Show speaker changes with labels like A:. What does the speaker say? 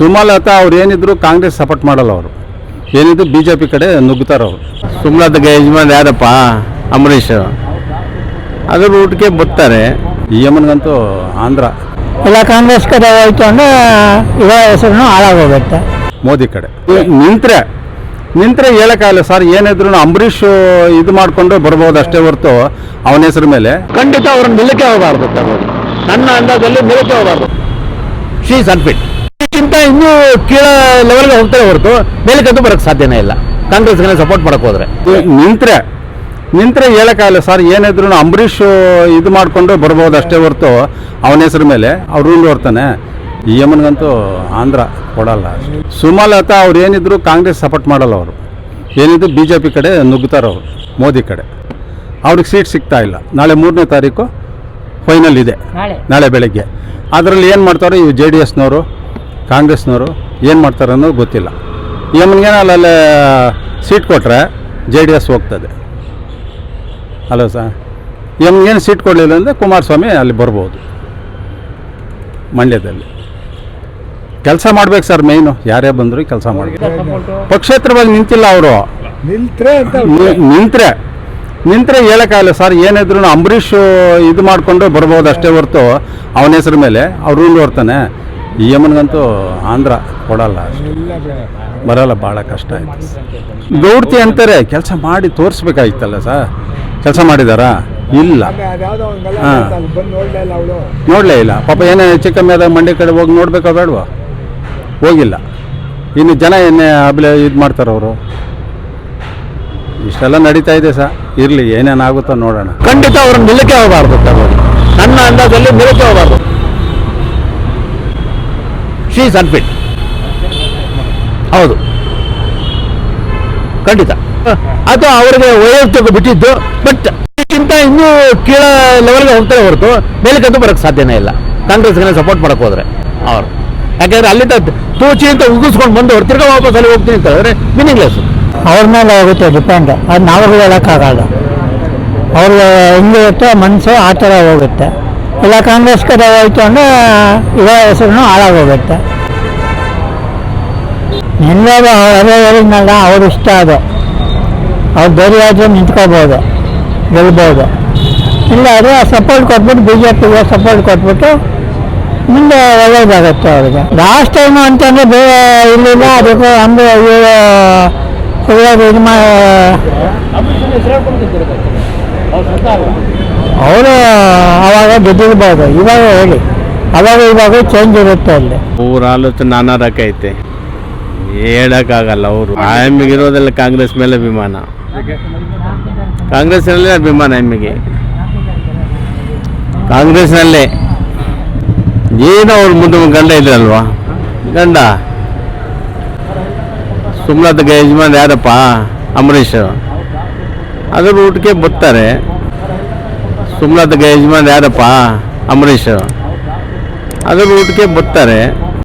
A: ಸುಮಲತಾ ಅವ್ರು ಏನಿದ್ರು ಕಾಂಗ್ರೆಸ್ ಸಪೋರ್ಟ್ ಮಾಡಲ್ಲ ಅವರು. ಏನಿದ್ರು ಬಿ ಜೆ ಪಿ ಕಡೆ ನುಗ್ಗುತ್ತಾರೆ ಅವರು.
B: ಸುಮಲತಾಗೆ ಯಜಮಾನ್ ಯಾರಪ್ಪ? ಅಂಬರೀಷ್. ಅದ್ರ ಊಟಕ್ಕೆ ಬರ್ತಾರೆ.
A: ಈ ಯಮನ್ಗಂತೂ ಆಂಧ್ರ.
C: ಎಲ್ಲ ಕಾಂಗ್ರೆಸ್ ಕಡೆ ಹೋಯ್ತು ಅಂದ್ರೆ ಇವ ಹೆಸರು ಹಾಳಾಗೋಗುತ್ತೆ.
A: ಮೋದಿ ಕಡೆ. ನಿಂತ್ರೆ ನಿಂತ್ರೆ ಹೇಳಕ್ಕಾಗಲ್ಲ ಸರ್. ಏನಿದ್ರು ಅಂಬರೀಷ್ ಇದು ಮಾಡಿಕೊಂಡು ಬರ್ಬೋದು ಅಷ್ಟೇ ಹೊರತು ಅವನ ಹೆಸರು ಮೇಲೆ.
B: ಖಂಡಿತ ಅವ್ರನ್ನ ನಿಲ್ಲಕ್ಕೆ ಹೋಗಬಾರ್ದು ನನ್ನ ಅಂದಾಜಲ್ಲಿ ನಿಲ್ಲಕ್ಕೆ ಹೋಗಬಾರ್ದು. ಶೀಸ್ ಅನ್ಫಿಟ್ ಇದಕ್ಕಿಂತ ಇನ್ನೂ ಕೀಳ ಲೆವೆಲ್ಗೆ ಹೋಗ್ತಾರೆ ಹೊರತು ಮೇಲಕ್ಕಂತೂ ಬರೋಕ್ಕೆ ಸಾಧ್ಯನೇ ಇಲ್ಲ. ಕಾಂಗ್ರೆಸ್ಗೆ ಸಪೋರ್ಟ್ ಮಾಡಕ್ಕೆ ಹೋದ್ರೆ.
A: ನಿಂತ್ರೆ ನಿಂತ್ರೆ ಹೇಳೋಕ್ಕಾಗಲ್ಲ ಸರ್ ಏನಿದ್ರು ಅಂಬರೀಷ್ ಇದು ಮಾಡಿಕೊಂಡು ಬರ್ಬೋದು ಅಷ್ಟೇ ಹೊರತು ಅವನ ಹೆಸರು ಮೇಲೆ. ಅವ್ರು ರೂಲ್ ಹೊರ್ತಾನೆ. ಈ ಯಮನ್ಗಂತೂ ಆಂಧ್ರ ಕೊಡಲ್ಲ ಸುಮಲತಾ ಅವ್ರು ಏನಿದ್ರು ಕಾಂಗ್ರೆಸ್ ಸಪೋರ್ಟ್ ಮಾಡಲ್ಲ ಅವರು. ಏನಿದ್ರು ಬಿ ಜೆ ಪಿ ಕಡೆ ನುಗ್ಗುತ್ತಾರೆ ಅವರು ಮೋದಿ ಕಡೆ. ಅವ್ರಿಗೆ ಸೀಟ್ ಸಿಗ್ತಾ ಇಲ್ಲ. ನಾಳೆ ಮೂರನೇ ತಾರೀಕು ಫೈನಲ್ ಇದೆ.
C: ನಾಳೆ.
A: ನಾಳೆ ಬೆಳಗ್ಗೆ. ಅದರಲ್ಲಿ ಏನು ಮಾಡ್ತಾರೆ ಇವು ಜೆ ಡಿ ಎಸ್ನವರು ಕಾಂಗ್ರೆಸ್ನವರು ಏನು ಮಾಡ್ತಾರೆ ಅನ್ನೋದು ಗೊತ್ತಿಲ್ಲ. ಯಮನ್ಗೇನ ಅಲ್ಲಲ್ಲೇ ಸೀಟ್ ಕೊಟ್ಟರೆ ಜೆ ಡಿ ಎಸ್ ಹೋಗ್ತದೆ. ಹಲೋ ಸರ್ ಯಮನ್ಗೇನು ಸೀಟ್ ಕೊಡಲಿಲ್ಲ ಅಂದರೆ ಕುಮಾರಸ್ವಾಮಿ ಅಲ್ಲಿ ಬರ್ಬೋದು. ಮಂಡ್ಯದಲ್ಲಿ. ಕೆಲಸ ಮಾಡ್ಬೇಕು ಸರ್ ಮೇಯ್ನು ಯಾರೇ ಬಂದರೂ ಕೆಲಸ ಮಾಡಬೇಕು. ಪಕ್ಷೇತರವಾಗಿ ನಿಂತಿಲ್ಲ ಅವರು.
D: ನಿಂತ್ರೆ
A: ನಿಂತ್ರೆ. ನಿಂತ್ರೆ ಹೇಳಕ್ಕಾಗಲ್ಲ ಸರ್ ಏನಿದ್ರು ಅಂಬರೀಷ್ ಇದು ಮಾಡಿಕೊಂಡು ಬರ್ಬೋದು ಅಷ್ಟೇ ಹೊರತು ಅವನ ಹೆಸರು ಮೇಲೆ. ಅವ್ರು ರೂಲ್ ಹೊರ್ತಾನೆ ಈ ಯಮನ್ಗಂತೂ ಆಂಧ್ರ ಕೊಡಲ್ಲ
D: ಇಲ್ಲ
A: ಬರಲ್ಲ, ಭಾಳ ಕಷ್ಟ ಆಯಿತು. ಗೌಡ್ತಿ ಅಂತಾರೆ, ಕೆಲಸ ಮಾಡಿ ತೋರಿಸ್ಬೇಕಾಗಿತ್ತಲ್ಲ ಸರ್? ಕೆಲಸ ಮಾಡಿದಾರಾ? ಇಲ್ಲ. ಹಾಂ.
D: ನೋಡ್ಲೇ ಇಲ್ಲ.
A: ಪಾಪ ಏನೇ ಹೆಚ್ಚು ಕಮ್ಮಿ ಆದಾಗ ಮಂಡ್ಯ ಕಡೆ ಹೋಗಿ ನೋಡ್ಬೇಕಾ ಬೇಡವಾ ಹೋಗಿಲ್ಲ. ಇನ್ನು ಜನ ಏನೇ ಅಭಿಲ ಇದು ಮಾಡ್ತಾರೆ ಅವರು? ಇಷ್ಟೆಲ್ಲ ನಡೀತಾ ಇದೆ ಸರ್. ಇರಲಿ, ಏನೇನಾಗುತ್ತೋ ನೋಡೋಣ.
B: ಖಂಡಿತ ಅವ್ರನ್ನ ನಿಲ್ಲಕ್ಕೆ ಹೋಗಬಾರ್ದು ನನ್ನ ಅಂದಾಜಲ್ಲಿ ನಿಲ್ಲಕ್ಕೆ ಹೋಗಬಾರ್ದು. ಶೀ ಇಸ್ ಅನ್ಫಿಟ್ ಹೌದು. ಖಂಡಿತ. ಅದು ಅವರಿಗೆ ವೈಯಕ್ತಿಕ ಬಿಟ್ಟಿದ್ದು ಬಟ್ ಇದಕ್ಕಿಂತ ಇನ್ನೂ ಕೀಳ ಲೆವೆಲ್ಗೆ ಹೋಗ್ತಾರೆ ಹೊರತು ಮೇಲಕ್ಕಂತೂ ಬರೋಕ್ಕೆ ಸಾಧ್ಯನೇ ಇಲ್ಲ. ಕಾಂಗ್ರೆಸ್ಗೆ ಸಪೋರ್ಟ್ ಮಾಡಕ್ಕೆ ಹೋದ್ರೆ ಅವರು. ಯಾಕಂದ್ರೆ ಅಲ್ಲಿಂದ ತೂಚಿ ಅಂತ ಉಗಿಸ್ಕೊಂಡು ಬಂದು ತಿರ್ಗಾ ವಾಪಸ್ ಅಲ್ಲಿ ಹೋಗ್ತೀನಿ ಅಂತ ಹೇಳಿದ್ರೆ ಮೀನಿಂಗ್ಲೆಸ್
C: ಅವ್ರ ಮೇಲೆ ಆಗುತ್ತೆ ಡಿಪೆಂಡ್ ಅದು ನಾವು ಹೇಳೋಕ್ಕಾಗಲ್ಲ. ಅವ್ರಿಗೆ ಹೆಂಗಿರುತ್ತೆ ಮನಸ್ಸು ಆ ಥರ ಹೋಗುತ್ತೆ. ಇಲ್ಲ ಕಾಂಗ್ರೆಸ್ ಕಡೆ ಹೋಯ್ತು ಅಂದ್ರೆ ಇದೇ ಹೆಸರು ಹಾಳಾಗೋಗುತ್ತೆ. ನಿಲ್ಲೋದು ಅವರೇ ಹೇಳಿದ್ನಲ್ಲ ಅವ್ರ ಇಷ್ಟ ಅದು. ಅವ್ರು ಧೈರ್ಯ ಆದ್ರೆ ನಿಂತ್ಕೋಬೋದು ಗೆಲ್ಬೋದು. ಇಲ್ಲ ಅದು ಸಪೋರ್ಟ್ ಕೊಟ್ಬಿಟ್ಟು ಬಿ ಜೆ ಪಿಗೆ ಸಪೋರ್ಟ್ ಕೊಟ್ಬಿಟ್ಟು ಮುಂದೆ ಒಳ್ಳೇದಾಗುತ್ತೆ ಅವ್ರಿಗೆ. ಲಾಸ್ಟ್ ಟೈಮ್ ಅಂತಂದ್ರೆ ಬೇರೆ ಇಲ್ಲಿಲ್ಲ ಅದಕ್ಕೆ ಅಂದ್ರೆ ಇವರು ಇದು ಮಾ ಅವರು ಅವಾಗ ಗೆದ್ದಿರ್ಬೋದು. ಇವಾಗ ಹೇಳಿ. ಅವಾಗ ಇವಾಗ ಚೇಂಜ್ ಇರುತ್ತೆ ಅಲ್ಲಿ.
B: ಊರ ನಾನಾ ರಕ ಐತೆ ಹೇಳಕ್ಕಾಗಲ್ಲ ಅವರು ಎಮ್ಮಿಗೆ ಇರೋದೆಲ್ಲ ಕಾಂಗ್ರೆಸ್ ಮೇಲೆ ಅಭಿಮಾನ. ಕಾಂಗ್ರೆಸ್ನಲ್ಲೇ ಅಭಿಮಾನ ಎಮ್ಮಿಗೆ ಕಾಂಗ್ರೆಸ್ನಲ್ಲೇ. ಏನೋ ಅವ್ರ ಮುಂದೆ ಗಂಡ ಇದ್ರಲ್ವಾ? ಗಂಡ? ಸುಮ್ಲತ್ಗೆ ಯಜಮಾನ್ ಯಾರಪ್ಪ? ಅಂಬರೀಷ್ ಅದ್ರ ಊಟಕ್ಕೆ ಬರ್ತಾರೆ. ಸುಮ್ಲತ್ಗೆ ಯಜಮಾನ್ ಯಾರಪ್ಪ? ಅಂಬರೀಷ್ ಅದ್ರ ಊಟಕ್ಕೆ ಬರ್ತಾರೆ.